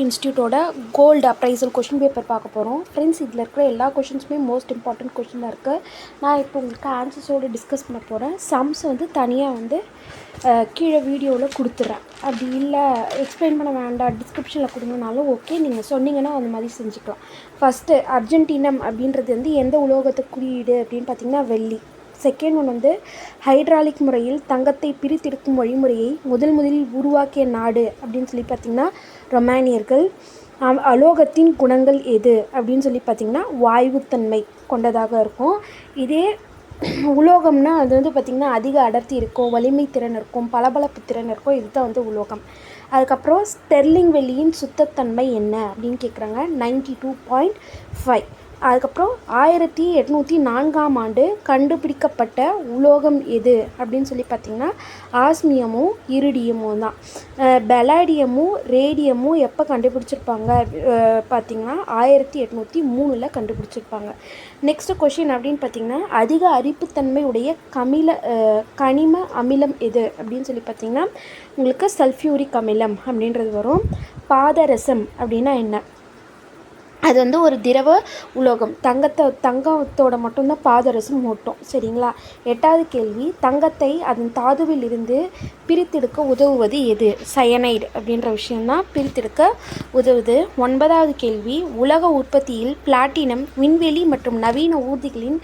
இன்ஸ்டியூட்டோட gold appraisal question paper பார்க்க போகிறோம் friends இதில் இருக்கிற எல்லா கொஷின்ஸுமே மோஸ்ட் இம்பார்ட்டண்ட் கொஷினாக இருக்குது நான் இப்போ உங்களுக்கு ஆன்சர்ஸோடு டிஸ்கஸ் பண்ண போகிறேன் சம்ஸ் வந்து தனியாக வந்து கீழே வீடியோவில் கொடுத்துட்றேன் அப்படி இல்லை எக்ஸ்பிளைன் பண்ண வேண்டாம். டிஸ்கிரிப்ஷனில் கொடுங்கனாலும் ஓகே நீங்கள் சொன்னீங்கன்னா அந்த மாதிரி செஞ்சுக்கலாம். ஃபஸ்ட்டு அர்ஜென்டினம் அப்படின்றது வந்து எந்த உலோகத்தை குறியீடு அப்படின்னு பார்த்தீங்கன்னா வெள்ளி. செகண்ட் ஒன் வந்து ஹைட்ராலிக் முறையில் தங்கத்தை பிரித்தெடுக்கும் வழிமுறையை முதல் முதலில் உருவாக்கிய நாடு அப்படின்னு சொல்லி பார்த்திங்கன்னா ரொமானியர்கள் அலோகத்தின் குணங்கள் எது? அப்படின்னு சொல்லி பார்த்திங்கன்னா வாயுத்தன்மை கொண்டதாக இருக்கும். இதே உலோகம்னா அது வந்து பார்த்திங்கன்னா அதிக அடர்த்தி இருக்கும் வலிமை திறன் இருக்கும் பளபளப்பு திறன் இருக்கும். இதுதான் வந்து உலோகம். அதுக்கப்புறம் ஸ்டெர்லிங் வெள்ளியின் சுத்தத்தன்மை என்ன அப்படின்னு கேட்குறாங்க நைன்டி டூ பாயிண்ட் ஃபைவ் அதுக்கப்புறம் ஆயிரத்தி எட்நூற்றி நான்காம் ஆண்டு கண்டுபிடிக்கப்பட்ட உலோகம் எது அப்படின்னு சொல்லி பார்த்தீங்கன்னா ஆஸ்மியமும் இருடியமும் தான். பெலாடியமும் ரேடியமும் எப்போ கண்டுபிடிச்சிருப்பாங்க? பார்த்தீங்கன்னா ஆயிரத்தி எட்நூற்றி மூணில் கண்டுபிடிச்சிருப்பாங்க. நெக்ஸ்ட் கொஷின் அப்படின்னு பார்த்தீங்கன்னா அதிக அரிப்புத்தன்மை உடைய கமில கனிம அமிலம் எது அப்படின்னு சொல்லி பார்த்தீங்கன்னா உங்களுக்கு சல்ஃபியூரிக் அமிலம் அப்படின்றது வரும். பாதரசம் அப்படின்னா என்ன? அது வந்து ஒரு திரவ உலோகம். தங்கத்தை தங்கத்தோட மட்டும்தான் பாதரசம் ஓட்டும். சரிங்களா? எட்டாவது கேள்வி தங்கத்தை அதன் தாதுவில் இருந்து பிரித்தெடுக்க உதவுவது எது? சயனைடு அப்படின்ற விஷயம்தான் பிரித்தெடுக்க உதவுது. ஒன்பதாவது கேள்வி உலக உற்பத்தியில் பிளாட்டினம் விண்வெளி மற்றும் நவீன ஊர்திகளின்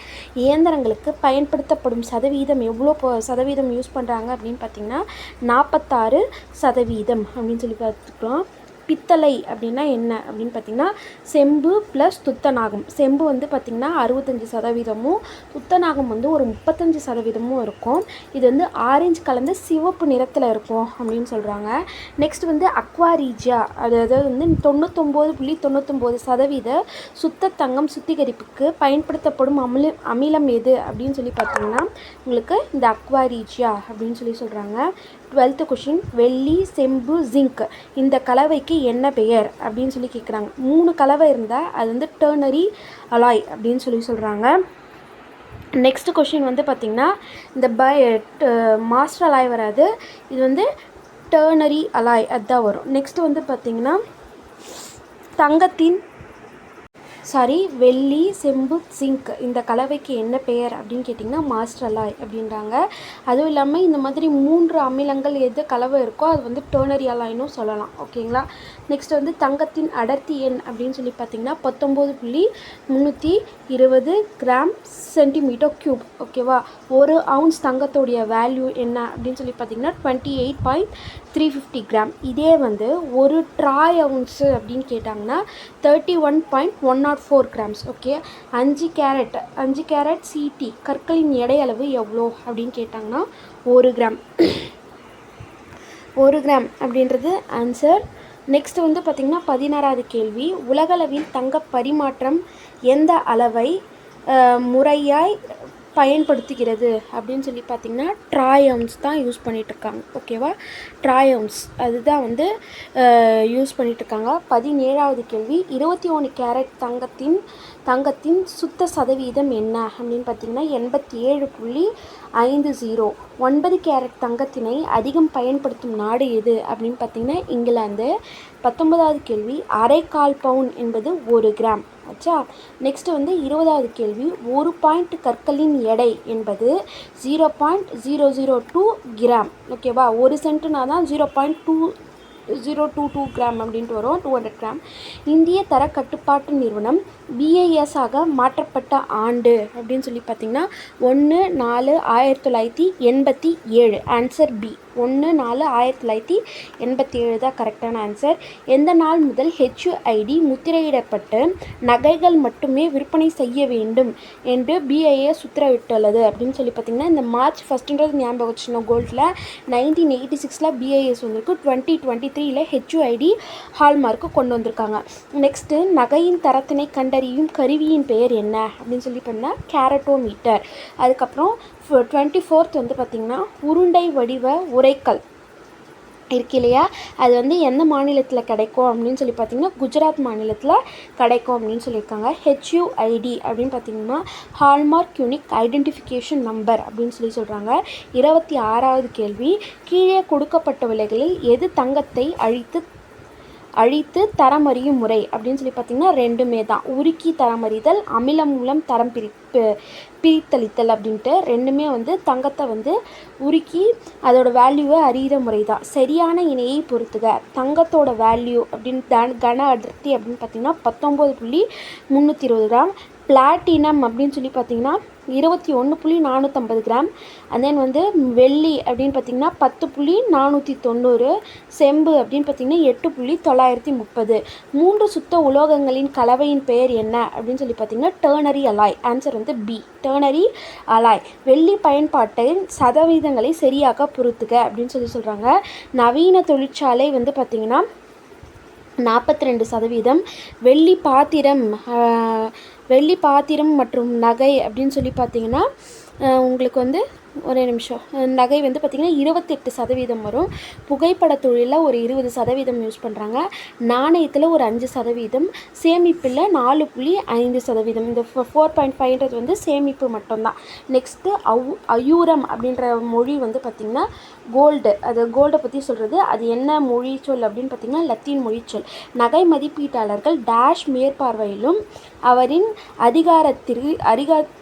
இயந்திரங்களுக்கு பயன்படுத்தப்படும் சதவீதம் எவ்வளோ சதவீதம் யூஸ் பண்ணுறாங்க அப்படின்னு பார்த்தீங்கன்னா நாற்பத்தாறு சதவீதம் அப்படின்னு சொல்லி பார்த்துக்கலாம். பித்தளை அப்படின்னா என்ன அப்படின்னு பார்த்தீங்கன்னா செம்பு ப்ளஸ் துத்தநாகம். செம்பு வந்து பார்த்திங்கன்னா அறுபத்தஞ்சி சதவீதமும் துத்தநாகம் வந்து ஒரு முப்பத்தஞ்சு சதவீதமும் இருக்கும். இது வந்து ஆரஞ்சு கலந்து சிவப்பு நிறத்தில் இருக்கும் அப்படின்னு சொல்கிறாங்க நெக்ஸ்ட் வந்து அக்வாரீஜியா அதாவது வந்து தொண்ணூத்தொம்பது புள்ளி தொண்ணூத்தொம்பது சதவீத சுத்த தங்கம் சுத்திகரிப்புக்கு பயன்படுத்தப்படும் அமில அமிலம் எது அப்படின்னு சொல்லி பார்த்தீங்கன்னா உங்களுக்கு இந்த அக்வாரீஜியா அப்படின்னு சொல்லி சொல்கிறாங்க டுவெல்த்து கொஷின் வெள்ளி செம்பு ஜிங்க் இந்த கலவைக்கு என்ன பெயர்? அப்படின்னு சொல்லி கேட்குறாங்க மூணு கலவை இருந்தால் அது வந்து டேர்னரி அலாய் அப்படின்னு சொல்லி சொல்கிறாங்க நெக்ஸ்ட் கொஷின் வந்து பார்த்திங்கன்னா இந்த பை மாஸ்டர் அலாய் வராது. இது வந்து டேர்னரி அலாய் அதுதான் வரும். நெக்ஸ்ட் வந்து பார்த்திங்கன்னா தங்கத்தின் சாரி வெள்ளி செம்பு சிங்க். இந்த கலவைக்கு என்ன பெயர் அப்படின்னு கேட்டிங்கன்னா மாஸ்டர் அலாய் அப்படின்றாங்க. அதுவும் இல்லாமல் இந்த மாதிரி மூன்று அமிலங்கள் எது கலவை இருக்கோ அது வந்து டோனரி சொல்லலாம். ஓகேங்களா? நெக்ஸ்ட் வந்து தங்கத்தின் அடர்த்தி எண் அப்படின்னு சொல்லி பார்த்தீங்கன்னா பத்தொம்போது புள்ளி முந்நூற்றி இருபது கிராம் சென்டிமீட்டர் க்யூப் ஓகேவா ஒரு அவுன்ஸ் தங்கத்தோடைய வேல்யூ என்ன அப்படின்னு சொல்லி பார்த்தீங்கன்னா twenty eight point three fifty gram. இதே வந்து ஒரு ட்ராய் அவுன்ஸு அப்படின்னு கேட்டாங்கன்னா thirty one point one nought four grams okay அஞ்சு கேரட் அஞ்சு கேரட் சிடி கற்களின் எடை அளவு எவ்வளோ அப்படின்னு கேட்டாங்கன்னா ஒரு கிராம். ஒரு கிராம் அப்படின்றது ஆன்சர் நெக்ஸ்ட் வந்து பார்த்திங்கன்னா பதினாறாவது கேள்வி. உலகளவில் தங்க பரிமாற்றம் எந்த அளவை முறையாய் பயன்படுத்துகிறது அப்படின்னு சொல்லி பார்த்தீங்கன்னா ட்ராயம்ஸ் தான் யூஸ் பண்ணிகிட்ருக்காங்க ஓகேவா ட்ராயம்ஸ் அதுதான் வந்து யூஸ் பண்ணிகிட்ருக்காங்க பதினேழாவது கேள்வி. இருபத்தி ஒன்று கேரட் தங்கத்தின் தங்கத்தின் சுத்த சதவீதம் என்ன? அப்படின்னு பார்த்தீங்கன்னா எண்பத்தி ஏழு புள்ளி ஐந்து ஜீரோ. ஒன்பது கேரட் தங்கத்தினை அதிகம் பயன்படுத்தும் நாடு எது? அப்படின்னு பார்த்தீங்கன்னா இங்கிலாந்து. பத்தொன்பதாவது கேள்வி அரை கால் பவுன் என்பது ஒரு கிராம். ஆச்சா? நெக்ஸ்ட் வந்து இருபதாவது கேள்வி. ஒரு பாயிண்ட் கற்களின் எடை என்பது zero point zero zero two gram ஓகேவா ஒரு சென்ட்டுனா தான் zero point two zero two two gram அப்படின்ட்டு வரும். டூ ஹண்ட்ரட் கிராம் இந்திய தர கட்டுப்பாட்டு நிறுவனம் பிஐஎஸ் ஆக மாற்றப்பட்ட ஆண்டு அப்படின்னு சொல்லி பார்த்தீங்கன்னா ஒன்று நாலு ஆயிரத்தி தொள்ளாயிரத்தி எண்பத்தி ஏழு. ஆன்சர் பி ஒன்று நாலு ஆயிரத்தி தொள்ளாயிரத்தி எண்பத்தி ஏழு தான் கரெக்டான ஆன்சர் எந்த நாள் முதல் ஹெச்ஐடி முத்திரையிடப்பட்டு நகைகள் மட்டுமே விற்பனை செய்ய வேண்டும் என்று பிஐஎஸ் உத்தரவிட்டுள்ளது. அப்படின்னு சொல்லி பார்த்தீங்கன்னா இந்த மார்ச் ஃபஸ்ட்டுன்றது ஞாபகம் வச்சுருந்தோம் கோல்டில் நைன்டீன் எயிட்டி சிக்ஸில் பிஐஎஸ் வந்திருக்கு. டுவெண்ட்டி டுவெண்ட்டி த்ரீல ஹெச்ஐடி ஹால்மார்க்கு கொண்டு வந்திருக்காங்க. நெக்ஸ்ட்டு நகையின் தரத்தினை கண்டறியும் கருவியின் பெயர் என்ன? அப்படின்னு சொல்லி பார்த்தீங்கன்னா கேரட்டோமீட்டர் அதுக்கப்புறம் டுவெண்ட்டி ஃபோர்த் வந்து பார்த்திங்கன்னா உருண்டை வடிவ உரைக்கல். இருக்கு இல்லையா? அது வந்து எந்த மாநிலத்தில் கிடைக்கும் அப்படின்னு சொல்லி பார்த்தீங்கன்னா குஜராத் மாநிலத்தில் கிடைக்கும் அப்படின்னு சொல்லியிருக்காங்க. ஹெச்யூஐடி அப்படின்னு பார்த்தீங்கன்னா ஹால்மார்க் யூனிக் ஐடென்டிஃபிகேஷன் நம்பர் அப்படின்னு சொல்லி சொல்கிறாங்க இருபத்தி ஆறாவது கேள்வி கீழே கொடுக்கப்பட்ட விலைகளில் எது தங்கத்தை அழித்து அழித்து தரமறியும் முறை அப்படின்னு சொல்லி பார்த்தீங்கன்னா ரெண்டுமே தான். உருக்கி தரமறிதல் அமிலம் மூலம் தரம் பிரி பிரித்தளித்தல் அப்படின்ட்டு ரெண்டுமே வந்து தங்கத்தை வந்து உருக்கி அதோட வேல்யூவை அறிகிற முறை தான் சரியான இணையை பொறுத்துக. தங்கத்தோட வேல்யூ அப்படின்னு தன கன அடர்த்தி அப்படின்னு பார்த்தீங்கன்னா பத்தொம்போது புள்ளி முந்நூற்றி இருபது கிராம். பிளாட்டினம் அப்படின்னு சொல்லி பார்த்தீங்கன்னா இருபத்தி ஒன்று புள்ளி நானூற்றம்பது கிராம். அண்ட் தென் வந்து வெள்ளி அப்படின்னு பார்த்தீங்கன்னா பத்து புள்ளி நானூற்றி தொண்ணூறு செம்பு அப்படின்னு பார்த்தீங்கன்னா எட்டு புள்ளி தொள்ளாயிரத்தி முப்பது. மூன்று சுத்த உலோகங்களின் கலவையின் பெயர் என்ன அப்படின்னு சொல்லி பார்த்தீங்கன்னா டேர்னரி அலாய் ஆன்சர் வந்து பி டேர்னரி அலாய் வெள்ளி பயன்பாட்டின் சதவீதங்களை சரியாக பொறுத்துக்க அப்படின்னு சொல்லி சொல்கிறாங்க நவீன தொழிற்சாலை வந்து பார்த்திங்கன்னா நாற்பத்தி ரெண்டு சதவீதம். வெள்ளி பாத்திரம் வெள்ளி பாத்திரம் மற்றும் நகை அப்படின்னு சொல்லி பார்த்தீங்கன்னா உங்களுக்கு வந்து ஒரே நிமிஷம். நகை வந்து பார்த்திங்கன்னா இருபத்தெட்டு சதவீதம் வரும். புகைப்பட தொழிலில் ஒரு இருபது சதவீதம் யூஸ் பண்ணுறாங்க நாணயத்தில் ஒரு அஞ்சு சதவீதம். சேமிப்பில் நாலு புள்ளி ஐந்து சதவீதம். இந்த ஃபோர் பாயிண்ட் ஃபைவ்ன்றது வந்து சேமிப்பு மட்டும்தான். நெக்ஸ்ட்டு அவு அயூரம் அப்படின்ற மொழி வந்து பார்த்திங்கன்னா கோல்டு அது கோல்டை பற்றி சொல்கிறது அது என்ன மொழி சொல் அப்படின்னு பார்த்திங்கன்னா லத்தீன் மொழி சொல். நகை மதிப்பீட்டாளர்கள் டேஷ் மேற்பார்வையிலும் அவரின் அதிகாரத்திற்கு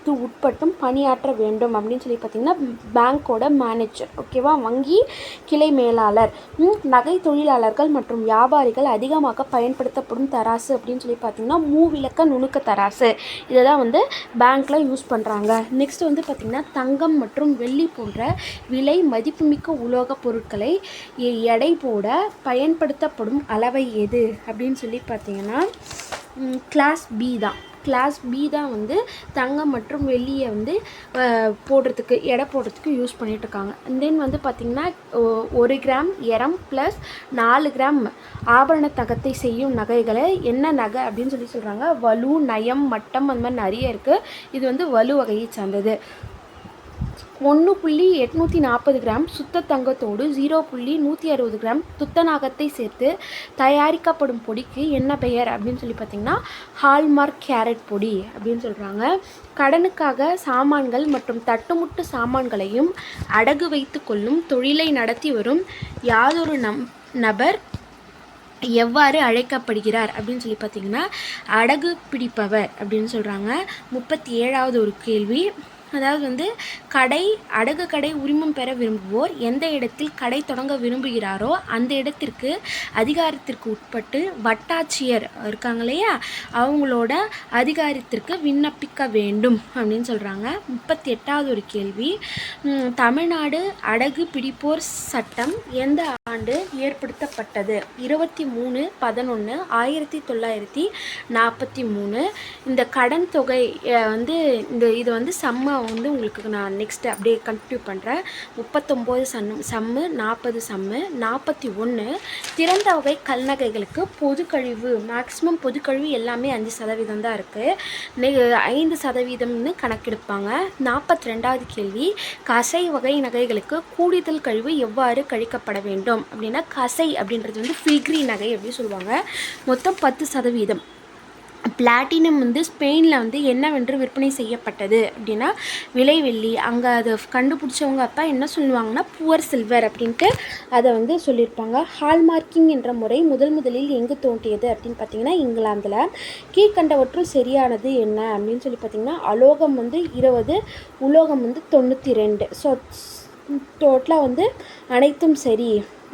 அதிகாரத்து உட்பட்டும் பணியாற்ற வேண்டும் அப்படின்னு சொல்லி பார்த்திங்கன்னா பேங்க்கோட மேனேஜர் ஓகேவா வங்கி கிளை மேலாளர் நகை தொழிலாளர்கள் மற்றும் வியாபாரிகள் அதிகமாக பயன்படுத்தப்படும் தராசு அப்படின்னு சொல்லி பார்த்திங்கன்னா மூவிலக்க நுணுக்க தராசு. இதை தான் வந்து பேங்க்கில் யூஸ் பண்ணுறாங்க நெக்ஸ்ட் வந்து பார்த்திங்கன்னா தங்கம் மற்றும் வெள்ளி போன்ற விலை மதிப்புமிக்க உலோகப் பொருட்களை எ- எடை போட பயன்படுத்தப்படும் அளவை எது? அப்படின்னு சொல்லி பார்த்தீங்கன்னா கிளாஸ் பி தான். கிளாஸ் பி தான் வந்து தங்கம் மற்றும் வெள்ளியை வந்து போடுறதுக்கு எடை போடுறதுக்கு யூஸ் பண்ணிகிட்ருக்காங்க இருக்காங்க தென் வந்து பார்த்திங்கன்னா ஒரு கிராம் எரம் ப்ளஸ் நாலு கிராம் ஆபரண தகத்தை செய்யும் நகைகளை என்ன நகை அப்படின்னு சொல்லி சொல்கிறாங்க வலு நயம் மட்டம் அந்த மாதிரி நிறைய இருக்குது இது வந்து வலு வகையை சார்ந்தது. ஒன்று புள்ளி எட்நூற்றி நாற்பது கிராம் சுத்த தங்கத்தோடு ஜீரோ புள்ளி நூற்றி அறுபது கிராம் துத்தநாகத்தை சேர்த்து தயாரிக்கப்படும் பொடிக்கு என்ன பெயர் அப்படின்னு சொல்லி பார்த்தீங்கன்னா ஹால்மார்க் கேரட் பொடி அப்படின்னு சொல்கிறாங்க கடனுக்காக சாமான்கள் மற்றும் தட்டுமுட்டு சாமான்களையும் அடகு வைத்து கொள்ளும் தொழிலை நடத்தி வரும் யாதொரு நம் நபர் எவ்வாறு அழைக்கப்படுகிறார் அப்படின்னு சொல்லி பார்த்தீங்கன்னா அடகு பிடிப்பவர் அப்படின்னு சொல்கிறாங்க முப்பத்தி ஏழாவது ஒரு கேள்வி. அதாவது வந்து கடை அடகு கடை உரிமம் பெற விரும்புவோர் எந்த இடத்தில் கடை தொடங்க விரும்புகிறாரோ அந்த இடத்திற்கு அதிகாரத்திற்கு உட்பட்டு வட்டாட்சியர் இருக்காங்க இல்லையா? அவங்களோட அதிகாரத்திற்கு விண்ணப்பிக்க வேண்டும் அப்படின்னு சொல்கிறாங்க முப்பத்தி எட்டாவது ஒரு கேள்வி. தமிழ்நாடு அடகு பிடிப்போர் சட்டம் எந்த ஆண்டு ஏற்படுத்தப்பட்டது? இருபத்தி மூணு பதினொன்று ஆயிரத்தி தொள்ளாயிரத்தி நாற்பத்தி மூணு. இந்த கடன் தொகை வந்து இந்த இது வந்து சம்ம வந்து உங்களுக்கு நான் நெக்ஸ்ட்டு அப்படியே கண்டினியூ பண்ணுறேன் முப்பத்தொம்போது சன் சம்மு நாற்பது சம்மு நாற்பத்தி ஒன்று திறந்த வகை கல்நகைகளுக்கு கழிவு மேக்ஸிமம் பொதுக்கழிவு எல்லாமே அஞ்சு சதவீதம் தான் இருக்குது ஐந்து சதவீதம்னு கணக்கெடுப்பாங்க. நாற்பத்தி ரெண்டாவது கேள்வி கசை வகை நகைகளுக்கு கூடுதல் கழிவு எவ்வாறு கழிக்கப்பட வேண்டும்? அப்படின்னா கசை அப்படின்றது வந்து ஃபில்கிரி நகை அப்படின்னு சொல்லுவாங்க. மொத்தம் பத்து சதவீதம். பிளாட்டினம் வந்து ஸ்பெயினில் வந்து என்னவென்று விற்பனை செய்யப்பட்டது அப்படின்னா விலை வெள்ளி அங்கே அதை கண்டுபிடிச்சவங்க அப்பா என்ன சொல்லுவாங்கன்னா புவர் சில்வர் அப்படின்ட்டு அதை வந்து சொல்லியிருப்பாங்க. ஹால்மார்க்கிங் என்ற முறை முதல் முதலில் எங்கு தோன்றியது அப்படின்னு பார்த்தீங்கன்னா இங்கிலாந்தில். கீழ்கண்டவற்றுள் சரியானது என்ன அப்படின்னு சொல்லி பார்த்தீங்கன்னா அலோகம் வந்து இருபது உலோகம் வந்து தொண்ணூற்றி ரெண்டு. ஸோ டோட்டலாக வந்து அனைத்தும் சரி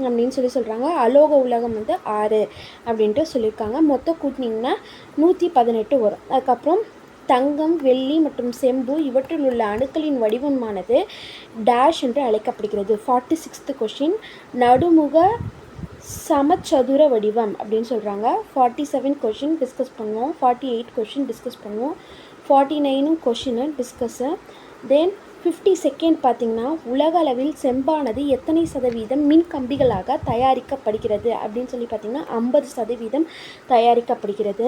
அப்படின்னு சொல்லி சொல்கிறாங்க அலோக உலகம் வந்து ஆறு அப்படின்ட்டு சொல்லியிருக்காங்க. மொத்தம் கூட்டினீங்கன்னா நூற்றி பதினெட்டு வரும். அதுக்கப்புறம் தங்கம் வெள்ளி மற்றும் செம்பு இவற்றில் உள்ள அணுக்களின் வடிவமானது டேஷ் என்று அழைக்கப்படுகிறது. ஃபார்ட்டி சிக்ஸ்த்து கொஷின் நடுமுக சமச்சதுர வடிவம் அப்படின்னு சொல்கிறாங்க ஃபார்ட்டி செவன் கொஷின் டிஸ்கஸ் பண்ணுவோம். ஃபார்ட்டி எயிட் கொஷின் டிஸ்கஸ் பண்ணுவோம். Forty நைனும் question discuss then fifty second பார்த்திங்கன்னா உலக அளவில் செம்பானது எத்தனை சதவீதம் மின் கம்பிகளாக தயாரிக்கப்படுகிறது அப்படின்னு சொல்லி பார்த்திங்கன்னா ஐம்பது சதவீதம் தயாரிக்கப்படுகிறது.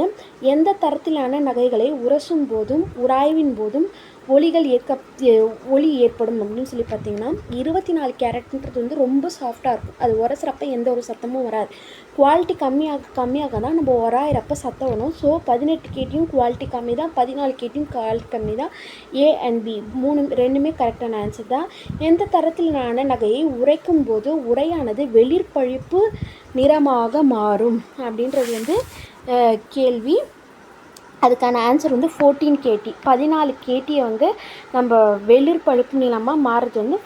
எந்த தரத்திலான நகைகளை உரசும் போதும் உராய்வின் போதும் ஒலிகள் ஏற்க ஒலி ஏற்படும் அப்படின்னு சொல்லி பார்த்தீங்கன்னா இருபத்தி நாலு கேரட்ன்றது வந்து ரொம்ப சாஃப்டாக இருக்கும். அது உரசுறப்ப எந்த ஒரு சத்தமும் வராது. குவாலிட்டி கம்மியாக கம்மியாக தான் நம்ம உராயிறப்ப சத்தம் வரும். ஸோ பதினெட்டு கேட்டியும் குவாலிட்டி கம்மி தான் பதினாலு கேட்டியும் குவாலிட்டி கம்மி தான் ஏ அண்ட் பி மூணு ரெண்டுமே கரெக்டான ஆன்சர் தான். எந்த தரத்திலான நகையை உரைக்கும் போது உரையானது வெளிர்பழிப்பு நிறமாக மாறும் அப்படின்றது வந்து கேள்வி. அதுக்கான ஆன்சர் வந்து ஃபோர்டீன் கேடி பதினாலு கேட்டியை வந்து நம்ம வெளிர் பழுப்பு நிலமாக மாறுறது வந்து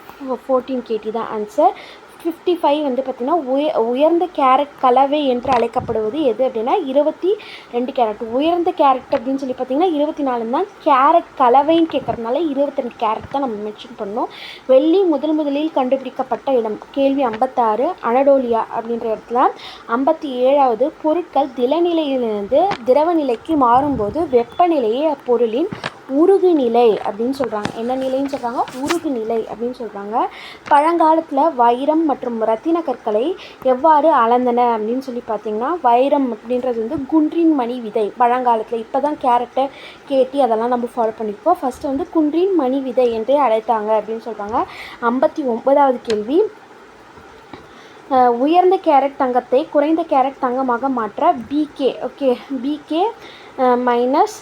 ஃபோர்டீன் கேடி தான் ஆன்சர் ஃபிஃப்டி ஃபைவ் வந்து பார்த்திங்கன்னா உய உயர்ந்த கேரட் கலவை என்று அழைக்கப்படுவது எது அப்படின்னா இருபத்தி ரெண்டு கேரட். உயர்ந்த கேரட் அப்படின்னு சொல்லி பார்த்தீங்கன்னா இருபத்தி நாலு தான் கேரட் கலவைன்னு கேட்குறதுனால இருபத்தி ரெண்டு கேரட் தான் நம்ம மென்ஷன் பண்ணோம். வெள்ளி முதல் முதலில் கண்டுபிடிக்கப்பட்ட இடம். கேள்வி ஐம்பத்தாறு அனடோலியா அப்படின்ற இடத்துல ஐம்பத்தி ஏழாவது பொருட்கள் திலநிலையிலிருந்து திரவ நிலைக்கு மாறும்போது வெப்பநிலையே அப்பொருளின் உருகு நிலை அப்படின்னு சொல்கிறாங்க என்ன நிலைன்னு சொல்கிறாங்க உருகு நிலை அப்படின்னு சொல்கிறாங்க பழங்காலத்தில் வைரம் மற்றும் ரத்தின கற்களை எவ்வாறு அளந்தன அப்படின்னு சொல்லி பார்த்தீங்கன்னா வைரம் அப்படின்றது வந்து குன்றின் மணி விதை. பழங்காலத்தில் இப்போ தான் கேரட்டை கேட்டி அதெல்லாம் நம்ம ஃபாலோ பண்ணியிருப்போம் ஃபஸ்ட்டு வந்து குன்றின் மணி விதை என்றே அழைத்தாங்க அப்படின்னு சொல்கிறாங்க ஐம்பத்தி ஒன்பதாவது கேள்வி. உயர்ந்த கேரட் தங்கத்தை குறைந்த கேரட் தங்கமாக மாற்ற PK okay PK minus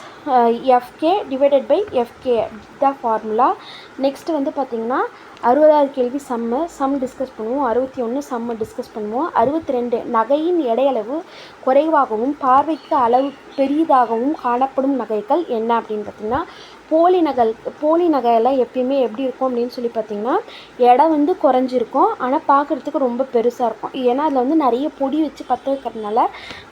FK divided by FK the formula next வந்து பார்த்திங்கன்னா அறுபதாவது கேள்வி சம்மு சம் டிஸ்கஸ் பண்ணுவோம். அறுபத்தி ஒன்று சம்மு டிஸ்கஸ் பண்ணுவோம். அறுபத்தி ரெண்டு நகையின் எடையளவு குறைவாகவும் பார்வைக்கு அளவு பெரியதாகவும் காணப்படும் நகைகள் என்ன அப்படின்னு பார்த்தீங்கன்னா போலி நகல் போலி நகையெல்லாம் எப்பயுமே எப்படி இருக்கும் அப்படின்னு சொல்லி பார்த்தீங்கன்னா இடம் வந்து குறைஞ்சிருக்கும். ஆனால் பார்க்குறதுக்கு ரொம்ப பெருசாக இருக்கும். ஏன்னா அதில் வந்து நிறைய பொடி வச்சு பற்ற வைக்கிறதுனால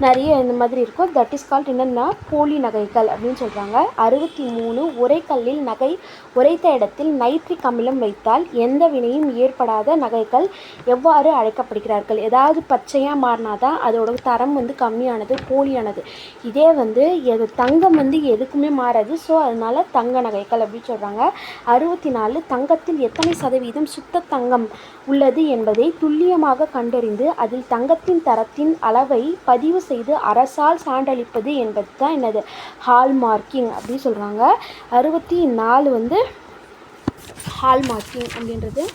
நிறைய இந்த மாதிரி இருக்கும். தட் இஸ் கால்ட் என்னென்னா போலி நகைகள் அப்படின்னு சொல்கிறாங்க அறுபத்தி மூணு உரைக்கல்லில் நகை உரைத்த இடத்தில் நைட்ரிக் அமிலம் வைத்தால் எந்த வினையும் ஏற்படாத நகைகள் எவ்வாறு அழைக்கப்படுகிறார்கள்? ஏதாவது பச்சையாக மாறினா தான் அதோட தரம் வந்து கம்மியானது போலியானது. இதே வந்து எது தங்கம் வந்து எதுக்குமே மாறாது. ஸோ அதனால் தங்க தங்க நகைகள் அப்படின்னு சொல்கிறாங்க அறுபத்தி நாலு தங்கத்தில் எத்தனை சதவீதம் சுத்த தங்கம் உள்ளது என்பதை துல்லியமாக கண்டறிந்து அதில் தங்கத்தின் தரத்தின் அளவை பதிவு செய்து அரசால் சான்றளிப்பது என்பது தான் என்னது? ஹால்மார்க்கிங் அப்படின்னு சொல்கிறாங்க அறுபத்தி நாலு வந்து ஹால்மார்க்கிங் அப்படின்றது.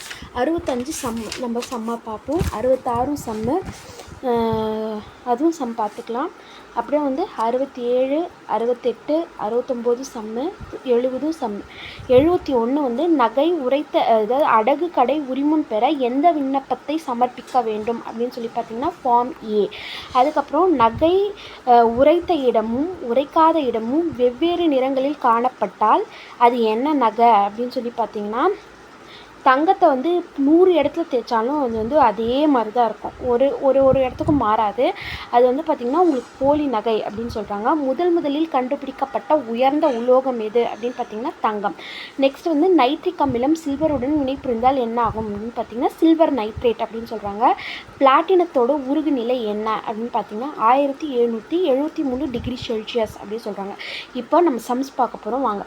அறுபத்தஞ்சு சம் நம்ம சம்மா பார்ப்போம். அறுபத்தாறும் சம்மு அதுவும் சம் பார்த்துக்கலாம். அப்படியே வந்து அறுபத்தி ஏழு அறுபத்தெட்டு அறுபத்தொம்போது சம்மு எழுபதும் சம்மு. எழுபத்தி ஒன்று வந்து நகை உரைத்த அதாவது அடகு கடை உரிமம் பெற எந்த விண்ணப்பத்தை சமர்ப்பிக்க வேண்டும் அப்படின்னு சொல்லி பார்த்தீங்கன்னா ஃபார்ம் ஏ அதுக்கப்புறம் நகை உரைத்த இடமும் உரைக்காத இடமும் வெவ்வேறு நிறங்களில் காணப்பட்டால் அது என்ன நகை அப்படின்னு சொல்லி பார்த்தீங்கன்னா தங்கத்தை வந்து நூறு இடத்துல தேய்ச்சாலும் அது வந்து அதே மாதிரி தான் இருக்கும். ஒரு ஒரு ஒரு இடத்துக்கும் மாறாது. அது வந்து பார்த்திங்கன்னா உங்களுக்கு போலி நகை அப்படின்னு சொல்கிறாங்க முதல் முதலில் கண்டுபிடிக்கப்பட்ட உயர்ந்த உலோகம் எது அப்படின்னு பார்த்தீங்கன்னா தங்கம். நெக்ஸ்ட் வந்து நைட்ரிக் அமிலம் சில்வருடன் வினைபுரிந்தால் என்ன ஆகும் அப்படின்னு பார்த்தீங்கன்னா சில்வர் நைட்ரேட் அப்படின்னு சொல்கிறாங்க பிளாட்டினத்தோட உருகு நிலை என்ன அப்படின்னு பார்த்தீங்கன்னா ஆயிரத்தி எழுநூற்றி எழுபத்தி மூணு டிகிரி செல்சியஸ் அப்படின்னு சொல்கிறாங்க இப்போ நம்ம சம்ஸ் பார்க்க போகிறோம் வாங்க.